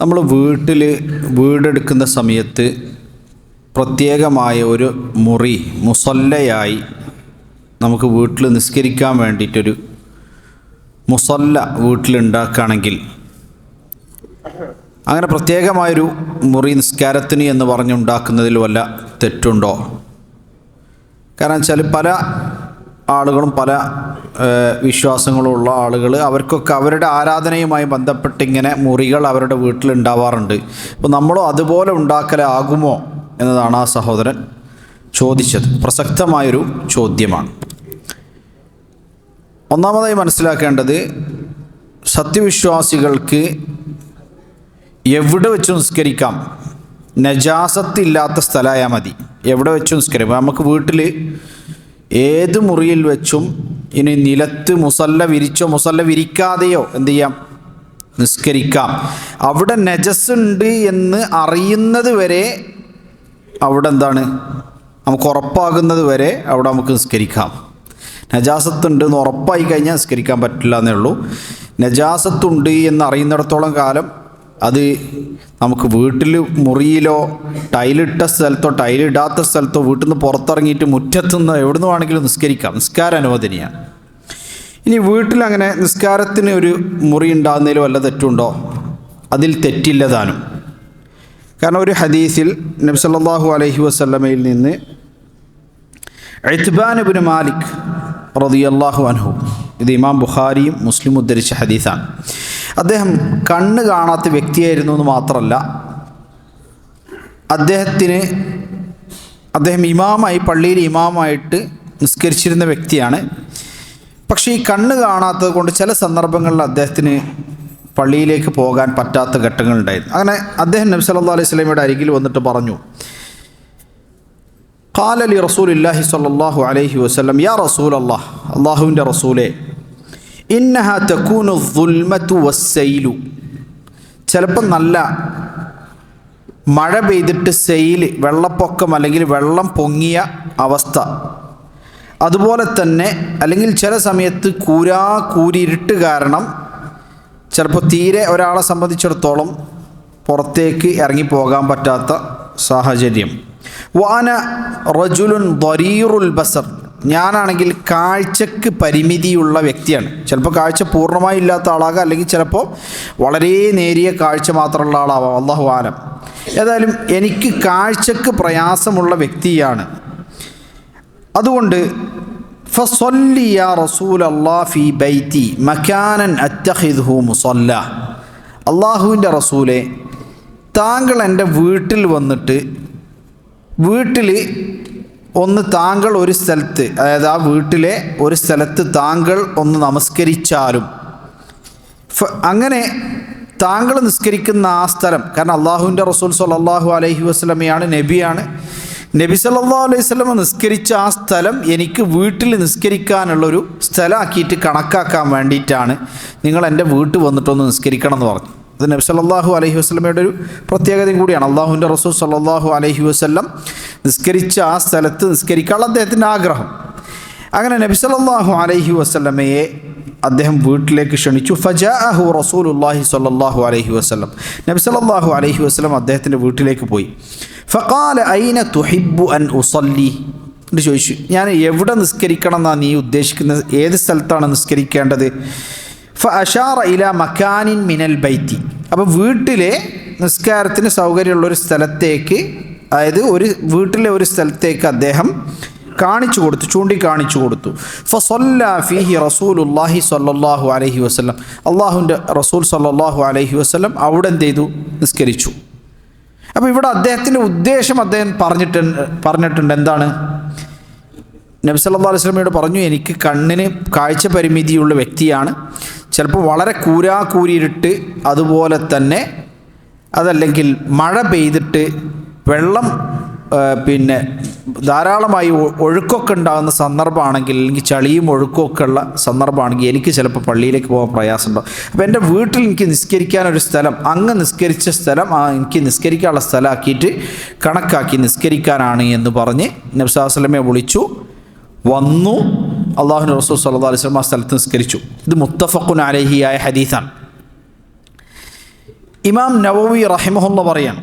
നമ്മൾ വീട്ടിൽ വീടെടുക്കുന്ന സമയത്ത് പ്രത്യേകമായ ഒരു മുറി മുസല്ലയായി നമുക്ക് വീട്ടിൽ നിസ്കരിക്കാൻ വേണ്ടിയിട്ടൊരു മുസല്ല വീട്ടിലുണ്ടാക്കുകയാണെങ്കിൽ അങ്ങനെ പ്രത്യേകമായൊരു മുറി നിസ്കാരത്തിന് എന്ന് പറഞ്ഞുണ്ടാക്കുന്നതിൽ വല്ല തെറ്റുണ്ടോ? കാരണം വെച്ചാൽ പല ആളുകളും പല വിശ്വാസങ്ങളുള്ള ആളുകൾ അവർക്കൊക്കെ അവരുടെ ആരാധനയുമായി ബന്ധപ്പെട്ട് ഇങ്ങനെ മുറികൾ അവരുടെ വീട്ടിലുണ്ടാവാറുണ്ട്. അപ്പോൾ നമ്മളും അതുപോലെ ഉണ്ടാക്കലാകുമോ എന്നതാണ് ആ സഹോദരൻ ചോദിച്ചത്. പ്രസക്തമായൊരു ചോദ്യമാണ്. ഒന്നാമതായി മനസ്സിലാക്കേണ്ടത് സത്യവിശ്വാസികൾക്ക് എവിടെ വെച്ച് നിസ്കരിക്കാം? നജാസത്തില്ലാത്ത സ്ഥലമായാൽ മതി. എവിടെ വെച്ച് നിസ്കരിക്കാം? നമുക്ക് വീട്ടിൽ ഏത് മുറിയിൽ വെച്ചും ഇനി നിലത്ത് മുസല്ല വിരിച്ചോ മുസല്ല വിരിക്കാതെയോ എന്ത് ചെയ്യാം? നിസ്കരിക്കാം. അവിടെ നജസ് ഉണ്ട് എന്ന് അറിയുന്നത് വരെ അവിടെ എന്താണ്? നമുക്ക് ഉറപ്പാകുന്നത് വരെ അവിടെ നമുക്ക് നിസ്കരിക്കാം. നജാസത്തുണ്ട് എന്ന് ഉറപ്പായി കഴിഞ്ഞാൽ നിസ്കരിക്കാൻ പറ്റില്ല എന്നേ ഉള്ളൂ. നജാസത്തുണ്ട് എന്ന് അറിയുന്നിടത്തോളം കാലം അത് നമുക്ക് വീട്ടിൽ മുറിയിലോ ടൈലിട്ട സ്ഥലത്തോ ടൈലിടാത്ത സ്ഥലത്തോ വീട്ടിൽ നിന്ന് പുറത്തിറങ്ങിയിട്ട് മുറ്റത്തുനിന്ന് എവിടെ നിന്ന് വേണമെങ്കിലും നിസ്കരിക്കാം. നിസ്കാരം അനുവദനീയാണ് ഇനി വീട്ടിൽ അങ്ങനെ നിസ്കാരത്തിന് ഒരു മുറി ഉണ്ടാകുന്നതിൽ വല്ല തെറ്റുണ്ടോ? അതിൽ തെറ്റില്ലതാനും കാരണം ഒരു ഹദീസിൽ നബ്സല്ലാഹു അലഹി വസ്ലമയിൽ നിന്ന് ഇബ്നു മാലിക് റളിയല്ലാഹു അൻഹു ഇത് ഇമാം ബുഖാരിയും മുസ്ലിം ഉദ്ധരിച്ച ഹദീസാണ്. അദ്ദേഹം കണ്ണ് കാണാത്ത വ്യക്തിയായിരുന്നു എന്ന് മാത്രമല്ല അദ്ദേഹത്തിന് അദ്ദേഹം ഇമാമായി പള്ളിയിൽ ഇമാമായിട്ട് നിസ്കരിച്ചിരുന്ന വ്യക്തിയാണ്. പക്ഷേ ഈ കണ്ണ് കാണാത്തത് കൊണ്ട് ചില സന്ദർഭങ്ങളിൽ അദ്ദേഹത്തിന് പള്ളിയിലേക്ക് പോകാൻ പറ്റാത്ത ഘട്ടങ്ങളുണ്ടായിരുന്നു അങ്ങനെ അദ്ദേഹം നബി സല്ലാ അലൈഹി സ്വലമിയുടെ അരികിൽ വന്നിട്ട് പറഞ്ഞു ഖാലലി റസൂൽ ഇല്ലാഹി സല്ലാഹു അലൈഹി വസ്ലം യാ റസൂൽ അള്ളാഹ് അള്ളാഹുവിന്റെ റസൂലേ ഇന്നഹ തക്കൂനു ദുൽമത്തു വസ്സൈലു. ചിലപ്പോൾ നല്ല മഴ പെയ്തിട്ട് സെയിൽ വെള്ളപ്പൊക്കം അല്ലെങ്കിൽ വെള്ളം പൊങ്ങിയ അവസ്ഥ. അതുപോലെ തന്നെ അല്ലെങ്കിൽ ചില സമയത്ത് കൂരാ കൂരിരുട്ട് കാരണം ചിലപ്പോൾ തീരെ ഒരാളെ സംബന്ധിച്ചിടത്തോളം പുറത്തേക്ക് ഇറങ്ങിപ്പോകാൻ പറ്റാത്ത സാഹചര്യം. വാന റജുലുൻ ദരീറുൽ ബസർ. ഞാനാണെങ്കിൽ കാഴ്ചക്ക് പരിമിതിയുള്ള വ്യക്തിയാണ്. ചിലപ്പോൾ കാഴ്ച പൂർണമായി ഇല്ലാത്ത ആളാകാം അല്ലെങ്കിൽ ചിലപ്പോൾ വളരെ നേരിയ കാഴ്ച മാത്രമുള്ള ആളാവാം. അള്ളാഹു ആലം. ഏതായാലും എനിക്ക് കാഴ്ചക്ക് പ്രയാസമുള്ള വ്യക്തിയാണ്. അതുകൊണ്ട് മക്കാനൻ അള്ളാഹുവിന്റെ റസൂലെ താങ്കൾ എന്റെ വീട്ടിൽ വന്നിട്ട് വീട്ടിൽ ഒന്ന് താങ്കൾ ഒരു സ്ഥലത്ത് അതായത് ആ വീട്ടിലെ ഒരു സ്ഥലത്ത് താങ്കൾ ഒന്ന് നമസ്കരിച്ചാലും. അങ്ങനെ താങ്കൾ നിസ്കരിക്കുന്ന ആ സ്ഥലം കാരണം അള്ളാഹുവിന്റെ റസൂൽ സല്ലല്ലാഹു അലൈഹി വസ്ലമയാണ് നബിയാണ്. നബി സല്ലാ അലൈഹി വസല്ലമ നിസ്കരിച്ച ആ സ്ഥലം എനിക്ക് വീട്ടിൽ നിസ്കരിക്കാനുള്ളൊരു സ്ഥലമാക്കിയിട്ട് കണക്കാക്കാൻ വേണ്ടിയിട്ടാണ് നിങ്ങൾ എന്റെ വീട്ടിൽ വന്നിട്ടൊന്ന് നിസ്കരിക്കണം എന്ന് പറഞ്ഞു. അത് നബി സല്ലല്ലാഹു അലൈഹി വസല്ലമയുടെ ഒരു പ്രത്യേകതയും കൂടിയാണ്. അള്ളാഹുവിന്റെ റസൂൽ സല്ലാഹു അലഹി വസല്ലം നിസ്കരിച്ച ആ സ്ഥലത്ത് നിസ്കരിക്കാനുള്ള അദ്ദേഹത്തിന്റെ ആഗ്രഹം. അങ്ങനെ നബി സല്ലല്ലാഹു അലൈഹി വസല്ലമയെ അദ്ദേഹം വീട്ടിലേക്ക് ക്ഷണിച്ചു. ഫജാഅഹു റസൂലുള്ളാഹി സല്ലാഹു അലഹി വസ്ലം നബി സല്ലല്ലാഹു അലൈഹി വസല്ലം അദ്ദേഹത്തിന്റെ വീട്ടിലേക്ക് പോയി. ഫഖാല ഐന തുഹിബു അൻ ഉസല്ലി? എന്ന് ചോദിച്ചു ഞാൻ എവിടെ നിസ്കരിക്കണം എന്നാണ് നീ ഉദ്ദേശിക്കുന്നത്? ഏത് സ്ഥലത്താണ് നിസ്കരിക്കേണ്ടത്? ഫ അഷാറ ഇല മക്കാനിൻ മിനൽ ബൈത്തി. അപ്പോൾ വീട്ടിലെ നിസ്കാരത്തിന് സൗകര്യമുള്ള ഒരു സ്ഥലത്തേക്ക് അതായത് ഒരു വീട്ടിലെ ഒരു സ്ഥലത്തേക്ക് അദ്ദേഹം കാണിച്ചു കൊടുത്തു ചൂണ്ടിക്കാണിച്ചു കൊടുത്തു. ഫസൊല്ലാഫിഹി ഫിഹി റസൂലുല്ലാഹി സല്ലാഹു അലഹി വസ്ലം അള്ളാഹുവിന്റെ റസൂൽ സല്ലാഹു അലഹി വസ്ലം അവിടെ എന്ത് ചെയ്തു? നിസ്കരിച്ചു. അപ്പോൾ ഇവിടെ അദ്ദേഹത്തിന്റെ ഉദ്ദേശം അദ്ദേഹം പറഞ്ഞിട്ട് പറഞ്ഞിട്ടുണ്ട് എന്താണ്? നബി സല്ലല്ലാഹു അലൈഹി വസല്ലമയോട് പറഞ്ഞു എനിക്ക് കണ്ണിന് കാഴ്ച പരിമിതിയുള്ള വ്യക്തിയാണ്. ചിലപ്പോൾ വളരെ കൂരാ കൂരിരുട്ട് അതുപോലെ തന്നെ അതല്ലെങ്കിൽ മഴ പെയ്തിട്ട് വെള്ളം പിന്നെ ധാരാളമായി ഒഴുക്കൊക്കെ ഉണ്ടാകുന്ന സന്ദർഭമാണെങ്കിൽ അല്ലെങ്കിൽ ചളിയും ഒഴുക്കൊക്കെ ഉള്ള സന്ദർഭമാണെങ്കിൽ എനിക്ക് ചിലപ്പോൾ പള്ളിയിലേക്ക് പോകാൻ പ്രയാസമുണ്ടാവും അപ്പോൾ എന്റെ വീട്ടിൽ എനിക്ക് നിസ്കരിക്കാനൊരു സ്ഥലം അങ്ങ് നിസ്കരിച്ച സ്ഥലം എനിക്ക് നിസ്കരിക്കാനുള്ള സ്ഥലമാക്കിയിട്ട് കണക്കാക്കി നിസ്കരിക്കാനാണ് എന്ന് പറഞ്ഞ് നബ്സാസ്ലമെ വിളിച്ചു. വന്നു. അള്ളാഹു റസൂൽ സല്ലല്ലാഹു അലൈഹി വസല്ലം ആ സ്ഥലത്ത് നിസ്കരിച്ചു. ഇത് മുത്തഫഖുൻ അലഹിയായ ഹദീസാണ്. ഇമാം നവവി റഹിമഹുല്ല പറയാണ്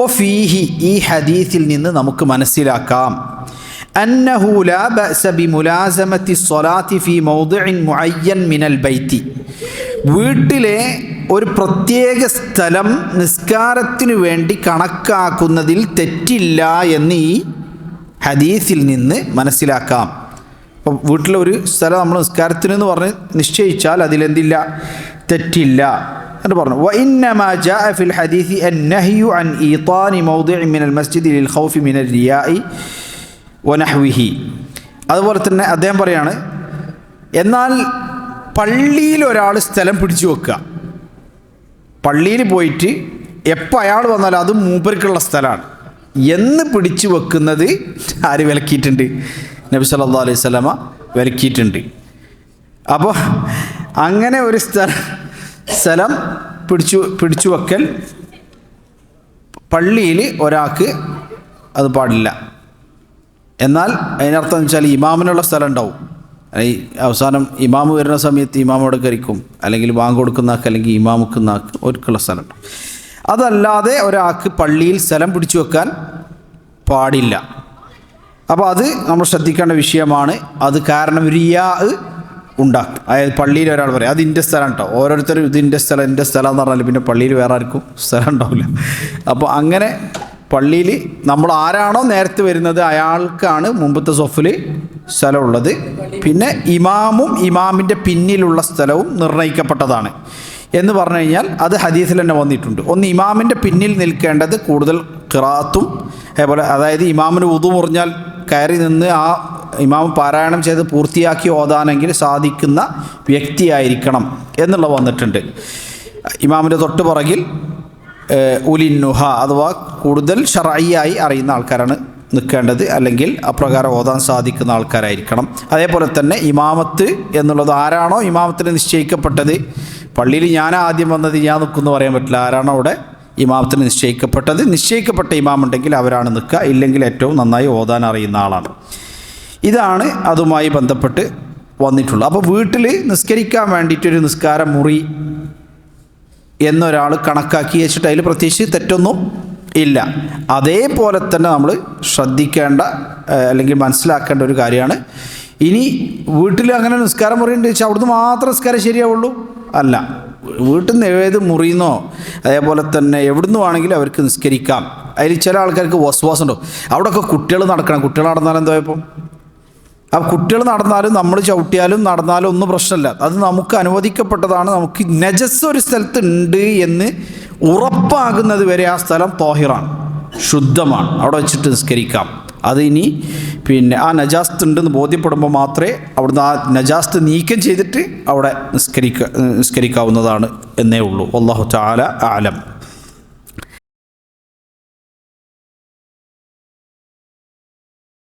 ഓ ഫീഹി ഈ ഹദീസിൽ നിന്ന് നമുക്ക് മനസ്സിലാക്കാം. അന്നഹു ലാ ബഅസ ബിമുലാസമത്തി സ്വലാത്തി ഫി മൗദിഇൻ മുഅയ്യൻ മിനൽ ബൈത്തി. വീട്ടിലെ ഒരു പ്രത്യേക സ്ഥലം നിസ്കാരത്തിനു വേണ്ടി കണക്കാക്കുന്നതിൽ തെറ്റില്ല എന്ന് ഈ ഹദീസിൽ നിന്ന് മനസ്സിലാക്കാം. അപ്പം വീട്ടിലൊരു സ്ഥലം നമ്മൾ നിസ്കാരത്തിന് എന്ന് പറഞ്ഞ് നിശ്ചയിച്ചാൽ അതിലെന്തില്ല തെറ്റില്ല എന്ന് പറഞ്ഞു وإنما جاء في الحديث النهي عن إيطان موضع من المسجد للخوف من الرياء ونحوه അതുപോലെ തന്നെ അദ്ദേഹം പറയാണ് എന്നാൽ പള്ളിയിൽ ഒരാൾ സ്ഥലം പിടിച്ചു വെക്കുക പള്ളിയിൽ പോയിട്ട് എപ്പോൾ അയാൾ വന്നാലും അത് മൂപ്പർക്കുള്ള സ്ഥലമാണ് എന്ന് പിടിച്ചു വെക്കുന്നത് ആര് വിലക്കിയിട്ടുണ്ട് നബി സല്ലാ അലൈഹി സ്വലമ വിലക്കിയിട്ടുണ്ട്. അപ്പോൾ അങ്ങനെ ഒരു സ്ഥലം സ്ഥലം പിടിച്ചു പിടിച്ചു വെക്കൽ പള്ളിയിൽ ഒരാൾക്ക് അത് പാടില്ല. എന്നാൽ അതിനർത്ഥം വെച്ചാൽ ഇമാമിനുള്ള സ്ഥലം ഉണ്ടാവും. ഈ അവസാനം ഇമാമ് വരുന്ന സമയത്ത് ഇമാമോട് കയറിക്കും. അല്ലെങ്കിൽ ബാങ്ക് കൊടുക്കുന്ന ആൾക്ക് അല്ലെങ്കിൽ ഇമാമുക്കുന്ന ആൾക്ക് ഒരുക്കുള്ള സ്ഥലം അതല്ലാതെ ഒരാൾക്ക് പള്ളിയിൽ സ്ഥലം പിടിച്ചു വെക്കാൻ പാടില്ല. അപ്പോൾ അത് നമ്മൾ ശ്രദ്ധിക്കേണ്ട വിഷയമാണ്. അത് കാരണം റിയാ ഉണ്ടാക്കും. അതായത് പള്ളിയിൽ ഒരാൾ പറയും അത് ഇന്റെ സ്ഥലം കേട്ടോ ഓരോരുത്തരും ഇത് ഇന്റെ സ്ഥലം എന്റെ സ്ഥലം എന്ന് പറഞ്ഞാൽ പിന്നെ പള്ളിയിൽ വേറെ ആർക്കും സ്ഥലം ഉണ്ടാവില്ല. അപ്പോൾ അങ്ങനെ പള്ളിയിൽ നമ്മൾ ആരാണോ നേരത്തെ വരുന്നത് അയാൾക്കാണ് മുമ്പത്തെ സൊഫിൽ സ്ഥലമുള്ളത്. പിന്നെ ഇമാമും ഇമാമിന്റെ പിന്നിലുള്ള സ്ഥലവും നിർണയിക്കപ്പെട്ടതാണ് എന്ന് പറഞ്ഞു കഴിഞ്ഞാൽ അത് ഹദീസിൽ തന്നെ വന്നിട്ടുണ്ട്. ഒന്ന് ഇമാമിന്റെ പിന്നിൽ നിൽക്കേണ്ടത് കൂടുതൽ കിറാത്തും അതേപോലെ അതായത് ഇമാമിന് ഉതു മുറിഞ്ഞാൽ കയറി നിന്ന് ആ ഇമാം പാരായണം ചെയ്ത് പൂർത്തിയാക്കി ഓതാനെങ്കിൽ സാധിക്കുന്ന വ്യക്തിയായിരിക്കണം എന്നുള്ളത് വന്നിട്ടുണ്ട്. ഇമാമിന്റെ തൊട്ട് പുറകിൽ ഉലിന്നുഹ അഥവാ കൂടുതൽ ഷറായിയായി അറിയുന്ന ആൾക്കാരാണ് നിൽക്കേണ്ടത്. അല്ലെങ്കിൽ അപ്രകാരം ഓതാൻ സാധിക്കുന്ന ആൾക്കാരായിരിക്കണം. അതേപോലെ തന്നെ ഇമാമത്ത് എന്നുള്ളത് ആരാണോ ഇമാമത്തിന് നിശ്ചയിക്കപ്പെട്ടത്? പള്ളിയിൽ ഞാൻ ആദ്യം വന്നത് ഞാൻ നിൽക്കുമെന്ന് പറയാൻ പറ്റില്ല. ആരാണോ അവിടെ ഇമാമത്തിന് നിശ്ചയിക്കപ്പെട്ടത്. നിശ്ചയിക്കപ്പെട്ട ഇമാം ഉണ്ടെങ്കിൽ അവരാണ് നിൽക്കുക. ഇല്ലെങ്കിൽ ഏറ്റവും നന്നായി ഓതാൻ അറിയുന്ന ആളാണ്. ഇതാണ് അതുമായി ബന്ധപ്പെട്ട് വന്നിട്ടുള്ളത്. അപ്പോൾ വീട്ടിൽ നിസ്കരിക്കാൻ വേണ്ടിയിട്ടൊരു നിസ്കാര മുറി എന്നൊരാൾ കണക്കാക്കി വെച്ചിട്ട് അതിൽ പ്രത്യേകിച്ച് തെറ്റൊന്നും ഇല്ല. അതേപോലെ തന്നെ നമ്മൾ ശ്രദ്ധിക്കേണ്ട അല്ലെങ്കിൽ മനസ്സിലാക്കേണ്ട ഒരു കാര്യമാണ്. ഇനി വീട്ടിൽ അങ്ങനെ നിസ്കാരം ഉണ്ട് വെച്ചാൽ അവിടുന്ന് മാത്രം നിസ്കാരം ശരിയാവുള്ളൂ? അല്ല. വീട്ടിൽ നിന്ന് ഏത് മുറിയുന്നോ അതേപോലെ തന്നെ എവിടുന്ന് വേണമെങ്കിലും അവർക്ക് നിസ്കരിക്കാം. അതിൽ ചില ആൾക്കാർക്ക് വസ്വാസം ഉണ്ടാവും അവിടെയൊക്കെ കുട്ടികൾ നടക്കണം. കുട്ടികൾ നടന്നാൽ എന്തോ ഇപ്പം ആ കുട്ടികൾ നടന്നാലും നമ്മൾ ചവിട്ടിയാലും നടന്നാലും ഒന്നും പ്രശ്നമില്ല. അത് നമുക്ക് അനുവദിക്കപ്പെട്ടതാണ്. നമുക്ക് നജസ് ഒരു സ്ഥലത്ത് ഉണ്ട് എന്ന് ഉറപ്പാകുന്നത് വരെ ആ സ്ഥലം തോഹിറാണ്. ശുദ്ധമാണ്. അവിടെ വെച്ചിട്ട് നിസ്കരിക്കാം. അത് ഇനി പിന്നെ ആ നജാസ്ത് ഉണ്ടെന്ന് ബോധ്യപ്പെടുമ്പോൾ മാത്രമേ അവിടുന്ന് ആ നജാസ്ത് നീക്കം ചെയ്തിട്ട് അവിടെ നിസ്കരിക്ക നിസ്കരിക്കാവുന്നതാണ് എന്നേ ഉള്ളൂ. അള്ളാഹു ചാല ആലം